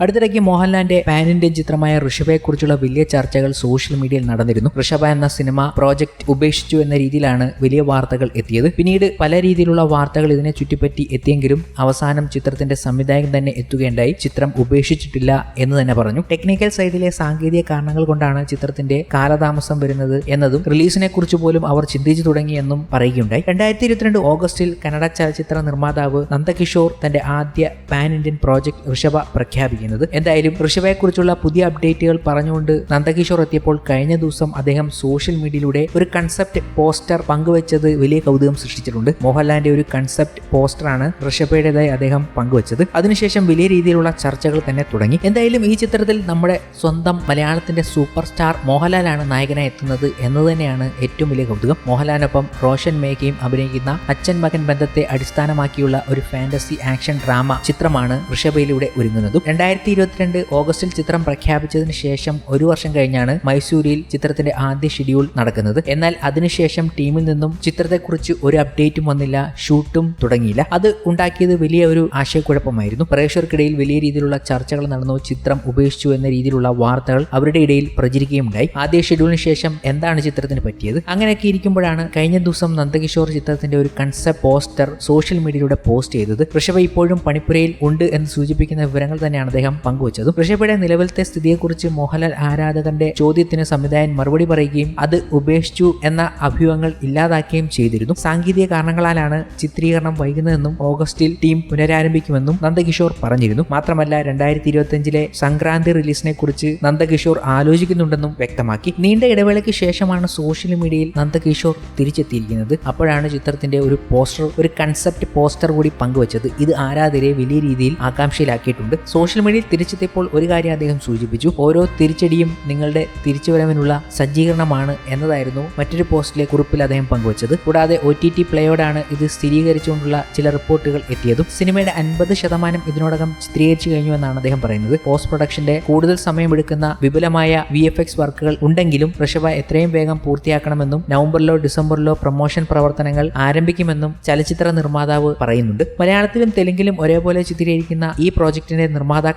അടുത്തിടയ്ക്ക് മോഹൻലാലിന്റെ pan Indian ചിത്രമായ ഋഷഭയെക്കുറിച്ചുള്ള വലിയ ചർച്ചകൾ സോഷ്യൽ മീഡിയയിൽ നടന്നിരുന്നു. ഋഷഭ എന്ന സിനിമ പ്രോജക്റ്റ് ഉപേക്ഷിച്ചു എന്ന രീതിയിലാണ് വലിയ വാർത്തകൾ എത്തിയത്. പിന്നീട് പല രീതിയിലുള്ള വാർത്തകൾ ഇതിനെ ചുറ്റിപ്പറ്റി എത്തിയെങ്കിലും അവസാനം ചിത്രത്തിന്റെ സംവിധായകൻ തന്നെ എത്തുകയുണ്ടായി. ചിത്രം ഉപേക്ഷിച്ചിട്ടില്ല എന്ന് തന്നെ പറഞ്ഞു. ടെക്നിക്കൽ സൈഡിലെ സാങ്കേതിക കാരണങ്ങൾ കൊണ്ടാണ് ചിത്രത്തിന്റെ കാലതാമസം വരുന്നത് എന്നതും റിലീസിനെ കുറിച്ച് പോലും അവർ ചിന്തിച്ചു തുടങ്ങിയെന്നും പറയുകയുണ്ടായി. രണ്ടായിരത്തി ഇരുപത്തിരണ്ട് ഓഗസ്റ്റിൽ കന്നഡ ചലച്ചിത്ര നിർമ്മാതാവ് നന്ദകിഷോർ തന്റെ ആദ്യ പാൻ ഇന്ത്യൻ പ്രോജക്ട് ഋഷഭ പ്രഖ്യാപിക്കുന്നത് എന്തായാലും ഋഷഭയെക്കുറിച്ചുള്ള പുതിയ അപ്ഡേറ്റുകൾ പറഞ്ഞുകൊണ്ട് നന്ദകിഷോർ എത്തിയപ്പോൾ കഴിഞ്ഞ ദിവസം അദ്ദേഹം സോഷ്യൽ മീഡിയയിലൂടെ ഒരു കൺസെപ്റ്റ് പോസ്റ്റർ പങ്കുവച്ചത് വലിയ കൗതുകം സൃഷ്ടിച്ചിട്ടുണ്ട്. മോഹൻലാലിന്റെ ഒരു കൺസെപ്റ്റ് പോസ്റ്ററാണ് ഋഷഭയുടേതായി അദ്ദേഹം പങ്കുവച്ചത്. അതിനുശേഷം വലിയ രീതിയിലുള്ള ചർച്ചകൾ തന്നെ തുടങ്ങി. എന്തായാലും ഈ ചിത്രത്തിൽ നമ്മുടെ സ്വന്തം മലയാളത്തിന്റെ സൂപ്പർ സ്റ്റാർ മോഹൻലാലാണ് നായകനായി എത്തുന്നത് എന്ന് തന്നെയാണ് ഏറ്റവും വലിയ കൗതുകം. മോഹൻലാലിനൊപ്പം റോഷൻ മേഘയും അഭിനയിക്കുന്ന അച്ഛൻ മകൻ ബന്ധത്തെ അടിസ്ഥാനമാക്കിയുള്ള ഒരു ഫാന്റസി ആക്ഷൻ ഡ്രാമ ചിത്രമാണ് ഋഷഭയിലൂടെ ഒരുങ്ങുന്നതും. രണ്ടായിരത്തി ഇരുപത്തിരണ്ട് ഓഗസ്റ്റിൽ ചിത്രം പ്രഖ്യാപിച്ചതിന് ശേഷം ഒരു വർഷം കഴിഞ്ഞാണ് മൈസൂരിൽ ചിത്രത്തിന്റെ ആദ്യ ഷെഡ്യൂൾ നടക്കുന്നത്. എന്നാൽ അതിനുശേഷം ടീമിൽ നിന്നും ചിത്രത്തെക്കുറിച്ച് ഒരു അപ്ഡേറ്റും വന്നില്ല ഷൂട്ടും തുടങ്ങിയില്ല. അത് ഉണ്ടാക്കിയത് വലിയ ഒരു ആശയക്കുഴപ്പമായിരുന്നു. പ്രേക്ഷകർക്കിടയിൽ വലിയ രീതിയിലുള്ള ചർച്ചകൾ നടന്നു ചിത്രം ഉപേക്ഷിച്ചു എന്ന രീതിയിലുള്ള വാർത്തകൾ അവരുടെ ഇടയിൽ പ്രചരിക്കുകയുണ്ടായി. ആദ്യ ഷെഡ്യൂളിന് ശേഷം എന്താണ് ചിത്രത്തിന് പറ്റിയത്? അങ്ങനെയൊക്കെ ഇരിക്കുമ്പോഴാണ് കഴിഞ്ഞ ദിവസം നന്ദകിഷോർ ചിത്രത്തിന്റെ ഒരു കൺസെപ്റ്റ് പോസ്റ്റർ സോഷ്യൽ മീഡിയയിലൂടെ പോസ്റ്റ് ചെയ്തത്. ഋഷഭ ഇപ്പോഴും പണിപ്പുരയിൽ ഉണ്ട് എന്ന് സൂചിപ്പിക്കുന്ന വിവരങ്ങൾ തന്നെയാണ് പങ്കുവച്ചതും. ഋഷഭയുടെ നിലവിലത്തെ സ്ഥിതിയെക്കുറിച്ച് മോഹൻലാൽ ആരാധകന്റെ ചോദ്യത്തിന് സംവിധായകൻ മറുപടി പറയുകയും അത് ഉപേക്ഷിച്ചു എന്ന അഭ്യൂഹങ്ങൾ ഇല്ലാതാക്കുകയും ചെയ്തിരുന്നു. സാങ്കേതിക കാരണങ്ങളാലാണ് ചിത്രീകരണം വൈകുന്നതെന്നും ഓഗസ്റ്റിൽ ടീം പുനരാരംഭിക്കുമെന്നും നന്ദകിഷോർ പറഞ്ഞിരുന്നു. മാത്രമല്ല രണ്ടായിരത്തി ഇരുപത്തിയഞ്ചിലെ സംക്രാന്തി റിലീസിനെ കുറിച്ച് നന്ദകിഷോർ ആലോചിക്കുന്നുണ്ടെന്നും വ്യക്തമാക്കി. നീണ്ട ഇടവേളയ്ക്ക് ശേഷമാണ് സോഷ്യൽ മീഡിയയിൽ നന്ദകിഷോർ തിരിച്ചെത്തിയിരിക്കുന്നത്. അപ്പോഴാണ് ചിത്രത്തിന്റെ ഒരു പോസ്റ്റർ ഒരു കൺസെപ്റ്റ് പോസ്റ്റർ കൂടി പങ്കുവച്ചത്. ഇത് ആരാധകരെ വലിയ രീതിയിൽ ആകാംക്ഷയിലാക്കിയിട്ടുണ്ട്. സോഷ്യൽ മീഡിയയിൽ തിരിച്ചെത്തിയപ്പോൾ ഒരു കാര്യം അദ്ദേഹം സൂചിപ്പിച്ചു. ഓരോ തിരിച്ചടിയും നിങ്ങളുടെ തിരിച്ചുവരവിനുള്ള സജ്ജീകരണമാണ് എന്നതായിരുന്നു മറ്റൊരു പോസ്റ്റിലെ കുറിപ്പിൽ അദ്ദേഹം പങ്കുവച്ചത്. കൂടാതെ ഒ ടി ടി പ്ലേയോടാണ് ഇത് സ്ഥിരീകരിച്ചുകൊണ്ടുള്ള ചില റിപ്പോർട്ടുകൾ എത്തിയതും സിനിമയുടെ അൻപത് ശതമാനം ഇതിനോടകം ചിത്രീകരിച്ചു കഴിഞ്ഞു എന്നാണ് അദ്ദേഹം പറയുന്നത്. പോസ്റ്റ് പ്രൊഡക്ഷന്റെ കൂടുതൽ സമയമെടുക്കുന്ന വിപുലമായ വി എഫ് എക്സ് വർക്കുകൾ ഉണ്ടെങ്കിലും ഋഷഭ എത്രയും വേഗം പൂർത്തിയാക്കണമെന്നും നവംബറിലോ ഡിസംബറിലോ പ്രൊമോഷൻ പ്രവർത്തനങ്ങൾ ആരംഭിക്കുമെന്നും ചലച്ചിത്ര നിർമ്മാതാവ് പറയുന്നുണ്ട്. മലയാളത്തിലും തെലുങ്കിലും ഒരേപോലെ ചിത്രീകരിക്കുന്ന ഈ പ്രോജക്റ്റിന്റെ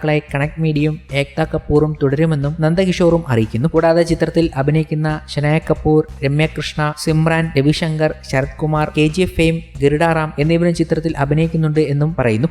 നിർമ്മാതാക്കളായ കണക്ട് മീഡിയയും ഏക്ത കപൂറും തുടരുമെന്നും നന്ദകിഷോറും അറിയിക്കുന്നു. കൂടാതെ ചിത്രത്തിൽ അഭിനയിക്കുന്ന Shanaya Kapoor Ramyakrishna Simran Ravishankar Sarath Kumar K G F fame Garudaram എന്നിവരും ചിത്രത്തിൽ അഭിനയിക്കുന്നുണ്ട് എന്നും പറയുന്നു.